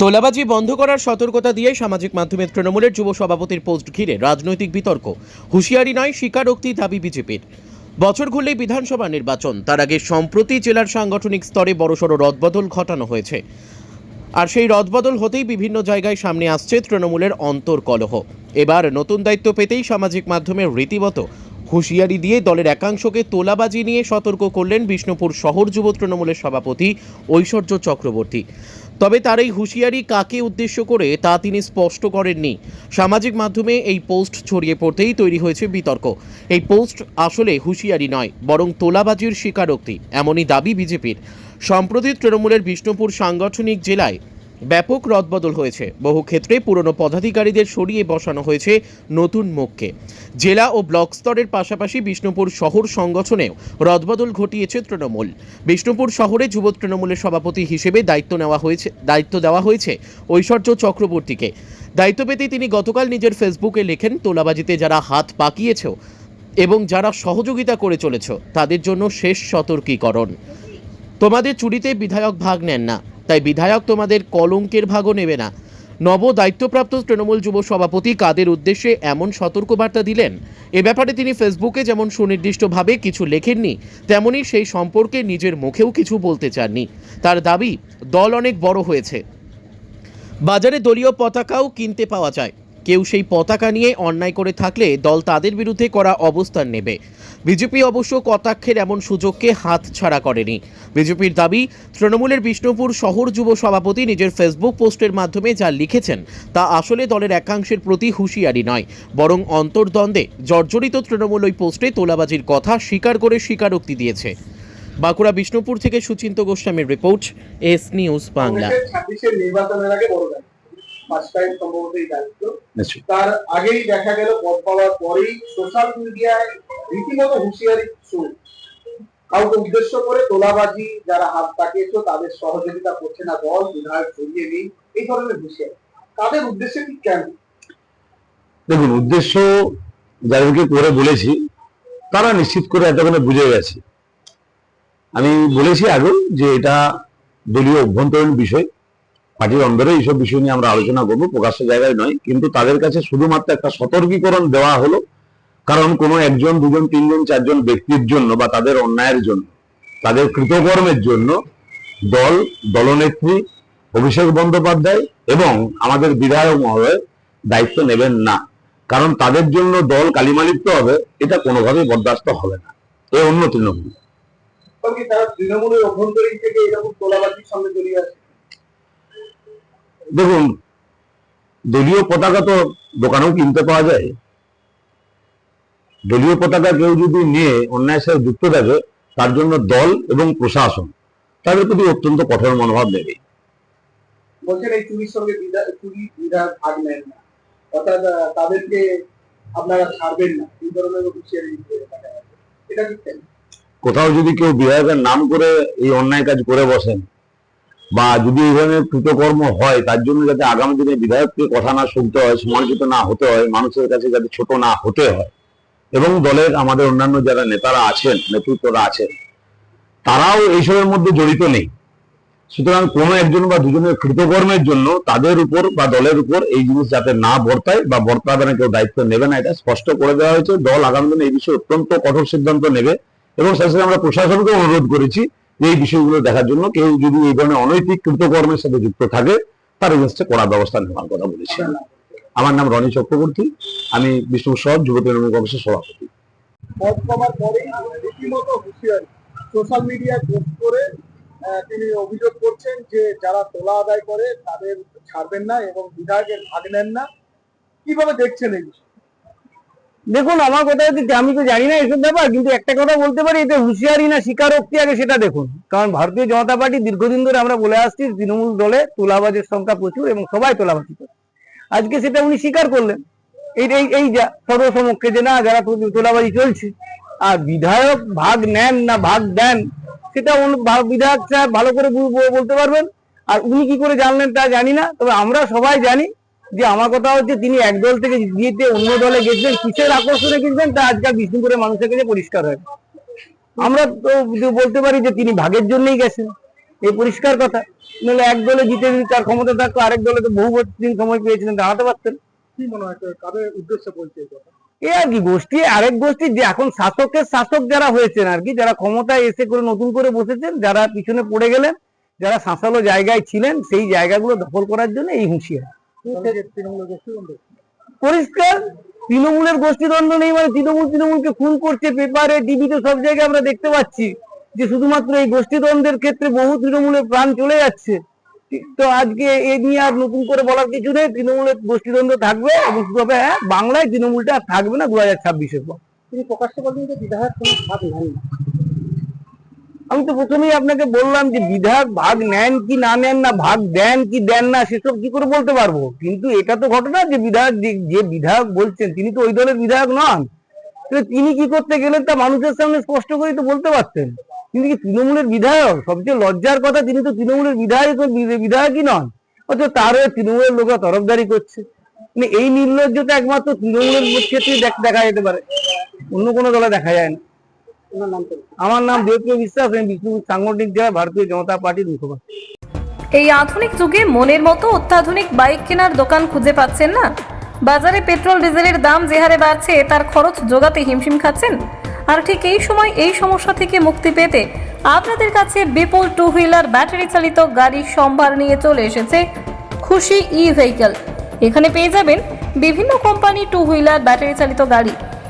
তোলাবাজি বন্ধ করার সতর্কতা দিয়ে সামাজিক মাধ্যমে তৃণমূলের যুব সভাপতির পোস্ট ঘিরে রাজনৈতিক বিতর্ক। হুঁশিয়ারি নয়, স্বীকারোক্তি দাবি বিজেপির। বছর ঘুরলেই বিধানসভা নির্বাচন। তার আগে সম্প্রতি জেলার সাংগঠনিক স্তরে বড়সড় রদবদল ঘটানো হয়েছে। আর সেই রদবদল হতেই বিভিন্ন জায়গায় সামনে আসছে তৃণমূলের অন্তর্কলহ। এবার নতুন দায়িত্ব পেতেই সামাজিক মাধ্যমে রীতিমতো হুঁশিয়ারি দিয়ে দলের একাংশকে তোলাবাজি নিয়ে সতর্ক করলেন বিষ্ণুপুর শহর যুব তৃণমূলের সভাপতি ঐশ্বর্য চক্রবর্তী। তবে তার এই হুঁশিয়ারি কাকে উদ্দেশ্য করে তা তিনি স্পষ্ট করেননি। সামাজিক মাধ্যমে এই পোস্ট ছড়িয়ে পড়তেই তৈরি হয়েছে বিতর্ক। এই পোস্ট আসলে হুঁশিয়ারি নয়, বরং তোলাবাজির স্বীকারোক্তি। এমনই দাবি বিজেপির। সম্প্রতি তৃণমূলের বিষ্ণুপুর সাংগঠনিক জেলায় ব্যাপক রদবদল হয়েছে। বহু ক্ষেত্রে পুরনো পদাধিকারীদের সরিয়ে বসানো হয়েছে নতুন মুখকে। জেলা ও ব্লক স্তরের পাশাপাশি বিষ্ণুপুর শহর সংগঠনেও রদবদল ঘটিয়েছে তৃণমূল। বিষ্ণুপুর শহরে যুব তৃণমূলের সভাপতি হিসেবে দায়িত্ব নেওয়া হয়েছে, দায়িত্ব দেওয়া হয়েছে ঐশ্বর্য চক্রবর্তীকে। দায়িত্ব পেতে তিনি গতকাল নিজের ফেসবুকে লেখেন, তোলাবাজিতে যারা হাত পাকিয়েছ এবং যারা সহযোগিতা করে চলেছ, তাদের জন্য শেষ সতর্কীকরণ। তোমাদের চুরিতে বিধায়ক ভাগ নেন না। তাই বিধায়ক তোমাদের কলঙ্কের ভাগও নেবে না। নব দায়িত্বপ্রাপ্ত তৃণমূল যুব সভাপতি কাদের উদ্দেশ্যে এমন সতর্কবার্তা দিলেন। এ ব্যাপারে তিনি ফেসবুকে যেমন সুনির্দিষ্টভাবে কিছু লেখেননি তেমনই সেই সম্পর্কে নিজের মুখেও কিছু বলতে চাননি। তার দাবি, দল অনেক বড় হয়েছে। বাজারে দলীয় পতাকাও কিনতে পাওয়া যায়। কেউ সেই পতাকা নিয়ে অন্যায় করে থাকলে দল তাদের বিরুদ্ধে করা অবস্থান নেবে। বিজেপি অবশ্য কটাক্ষের এমন সুযোগকে হাত ছাড়া করেনি। বিজেপির দাবি, তৃণমূলের বিষ্ণুপুর শহর যুব সভাপতি নিজের ফেসবুক পোস্টের মাধ্যমে যা লিখেছেন, তা আসলে দলের একাংশের প্রতি হুঁশিয়ারি নয়। বরং অন্তর্দ্বন্দ্বে জর্জরিত তৃণমূল ওই পোস্টে তোলাবাজির কথা স্বীকার করে স্বীকারোক্তি দিয়েছে। বাঁকুড়া বিষ্ণুপুর থেকে সুচিন্ত গোস্বামীর রিপোর্ট, এস নিউজ বাংলা। নির্বাচনের আগে দায়িত্ব পাঁচটায় সম্ভবত এই দায়িত্ব তার আগেই দেখা গেল পদ পাওয়ার পরেই সোশ্যাল মিডিয়ায় রীতিমতো হুঁশিয়ারি শুরু। কাউকে উদ্দেশ্য করে তোলাবাজি যারা হাত তাকিয়েছো তাদের সহযোগিতা করছে না দল বিধায়ক সরিয়ে নেই এই ধরনের হুঁশিয়ারি। তাদের উদ্দেশ্যে ঠিক কেন? দেখুন উদ্দেশ্য যাদেরকে করে বলেছি তারা নিশ্চিত করে এতক্ষণে বুঝে গেছে। আমি বলেছি আগে যে এটা দলীয় অভ্যন্তরীণ বিষয়। পার্টির অন্দরে এইসব বিষয় নিয়ে আমরা আলোচনা করব প্রকাশ্য জায়গায় নয়, কিন্তু তাদের কাছে শুধুমাত্র একটা সতর্কীকরণ দেওয়া হলো, কারণ কোনো একজন, দুজন, তিনজন, চারজন ব্যক্তির জন্য বা তাদের অন্যায়ের জন্য, তাদের কৃতকর্মের জন্য দল, দলনেত্রী, অভিষেক বন্দ্যোপাধ্যায় এবং আমাদের বিধায়ক মহোদয় দায়িত্ব নেবেন না। কারণ তাদের জন্য দল কালিমালিপ্ত হবে, এটা কোনোভাবেই বরদাস্ত হবে না। এ অন্য তৃণমূল। তৃণমূলের অভ্যন্তরীণ থেকে এরকম তোলাবাজির জড়িয়ে আছে দেখুন দলীয় পতাকা তো দোকানেও কিনতে পাওয়া যায়। দলীয় পতাকা কেউ যদি নিয়ে অন্যায়ের সাথে যুক্ত থাকে তার জন্য দল এবং প্রশাসন তাদের প্রতি অত্যন্ত কঠোর মনোভাব নেবে বলছেন এই চুরির সঙ্গে চুরি বিধায়ক ভাগ নেন না। অর্থাৎ তাদেরকে আপনারা ছাড়বেন না। এই ধরনের হুঁশিয়ারি দিতে দেখা যাচ্ছে। এটা কোথাও যদি কেউ বিধায়কের নাম করে এই অন্যায় কাজ করে বসেন বা যদি এই ধরনের কৃতকর্ম হয়, তার জন্য যাতে আগামী দিনে বিধায়ককে কথা না শুনতে হয়, সমালোচিত না হতে হয়, মানুষের কাছে যাতে ছোট না হতে হয় এবং দলের আমাদের অন্যান্য যারা নেতারা আছেন, নেতৃত্বরা আছেন, তারাও এইসবের মধ্যে জড়িত নেই। সুতরাং কোনো একজন বা দুজনের কৃতকর্মের জন্য তাদের উপর বা দলের উপর এই জিনিস যাতে না বর্তায় বা বর্তাবে না, কেউ দায়িত্ব নেবে না, এটা স্পষ্ট করে দেওয়া হয়েছে। দল আগামী দিনে এই বিষয়ে অত্যন্ত কঠোর সিদ্ধান্ত নেবে এবং সাথে আমরা প্রশাসনকে অনুরোধ করেছি এই বিষয়গুলো দেখার জন্য কেউ যদি এই ধরনের অনৈতিক কৃতকর্মের সাথে যুক্ত থাকে, তার এগেনস্টে কড়া ব্যবস্থা নেওয়ার কথা বলেছি। আমার নাম রনি চক্রবর্তী, আমি বিষ্ণু সব যুব তৃণমূল কংগ্রেসের সভাপতি। সোশ্যাল মিডিয়ায় পোস্ট করে তিনি অভিযোগ করছেন যে যারা তোলা আদায় করে, তাদের ছাড়বেন না এবং বিধায়কের ভাগ নেন না। কীভাবে দেখছেন এই বিষয়? দেখুন, আমার কথা হচ্ছে আমি তো জানি না এসব ব্যাপার, কিন্তু একটা কথা বলতে পারি এটা হুঁশিয়ারি না স্বীকারোক্তি আগে সেটা দেখুন। কারণ ভারতীয় জনতা পার্টি দীর্ঘদিন ধরে আমরা বলে আসছি, তৃণমূল দলে তোলাবাজের সংখ্যা প্রচুর এবং সবাই তোলাবাজি করে। আজকে সেটা উনি স্বীকার করলেন। এই এই যা সর্বসমক্ষে যে না, যারা তোলাবাজি চলছে, আর বিধায়ক ভাগ নেন না ভাগ দেন, সেটা বিধায়ক সাহেব ভালো করে বলতে পারবেন। আর উনি কি করে জানলেন তা জানি না, তবে আমরা সবাই জানি যে আমার কথা হচ্ছে তিনি এক দল থেকে জিতে অন্য দলে গেছিলেন কিসের আকর্ষণে গেছিলেন তা আজকাল বিষ্ণুপুরের মানুষের কাছে পরিষ্কার হয়। আমরা তো বলতে পারি যে তিনি ভাগের জন্যই গেছেন এই পরিষ্কার কথা। নাহলে এক দলে জিতে যদি তার ক্ষমতা থাকতো আরেক দলে তো বহু দিন সময় পেয়েছিলেন দাঁড়াতে পারতেন। কি মনে হয় কাদের উদ্দেশ্যে বলছে এ আর কি গোষ্ঠী আরেক গোষ্ঠী যে এখন শাসকের শাসক যারা হয়েছেন আর কি যারা ক্ষমতায় এসে করে নতুন করে বসেছেন যারা পিছনে পড়ে গেলেন যারা শাসালো জায়গায় ছিলেন সেই জায়গাগুলো দখল করার জন্য এই হুঁশিয়ার। পরিষ্কার তৃণমূলের গোষ্ঠীদ্বন্দ্ব নেই মানে তৃণমূল তৃণমূলকে খুন করছে পেপারে টিভিতে সব জায়গায় আমরা দেখতে পাচ্ছি যে শুধুমাত্র এই গোষ্ঠীদ্বন্দ্বের ক্ষেত্রে বহু তৃণমূলের প্রাণ চলে যাচ্ছে। তো আজকে এ নিয়ে আর নতুন করে বলার কিছু নেই তৃণমূলের গোষ্ঠীদ্বন্দ্ব থাকবে এবং শুধু হবে হ্যাঁ বাংলায় তৃণমূলটা আর থাকবে না দু হাজার ছাব্বিশের পর। তিনি প্রকাশ্যে বলছেন যে বিধায়ক কোনো ভাগ নেন না আমি তো প্রথমেই আপনাকে বললাম যে বিধায়ক ভাগ নেন কি না নেন না, ভাগ দেন কি দেন না, সেসব কি করে বলতে পারব? কিন্তু এটা তো ঘটনা যে বিধায়ক যে- বিধায়ক বলছেন, তিনি তো ওই দলের বিধায়ক নন। তিনি কি করতে গেলেন তা মানুষের সামনে স্পষ্ট করেই তো বলতে পারতেন। তিনি কি তৃণমূলের বিধায়ক? সবচেয়ে লজ্জার কথা, তিনি তো তৃণমূলের বিধায়ক, বিধায়কই নন। অথচ তার হয়ে তৃণমূলের লোকরা তরফদারি করছে। মানে এই নির্লজ্জতা একমাত্র তৃণমূলের ক্ষেত্রে দেখা যেতে পারে। অন্য কোনো দলে দেখা যায় না। আমার নাম দেবপ্রিয় বিশ্বাস আমি বিষ্ণুপুর সাংগঠনিক জেলা ভারতীয় জনতা পার্টির মুখপাত্র। এই আধুনিক যুগে মনের মতো অত্যাধুনিক বাইক কেনার দোকান খুঁজে পাচ্ছেন না? বাজারে পেট্রোল ডিজেলের দাম যে হারে বাড়ছে তার খরচ জোগাতে হিমশিম খাচ্ছেন? আর ঠিক এই সময় এই সমস্যা থেকে মুক্তি পেতে আপনাদের কাছে বিপুল টু হুইলার ব্যাটারি চালিত গাড়ির সম্ভার নিয়ে চলে এসেছে খুশি ই ভেহিকল এখানে পেয়ে যাবেন বিভিন্ন কোম্পানি টু হুইলার ব্যাটারি চালিত গাড়ি।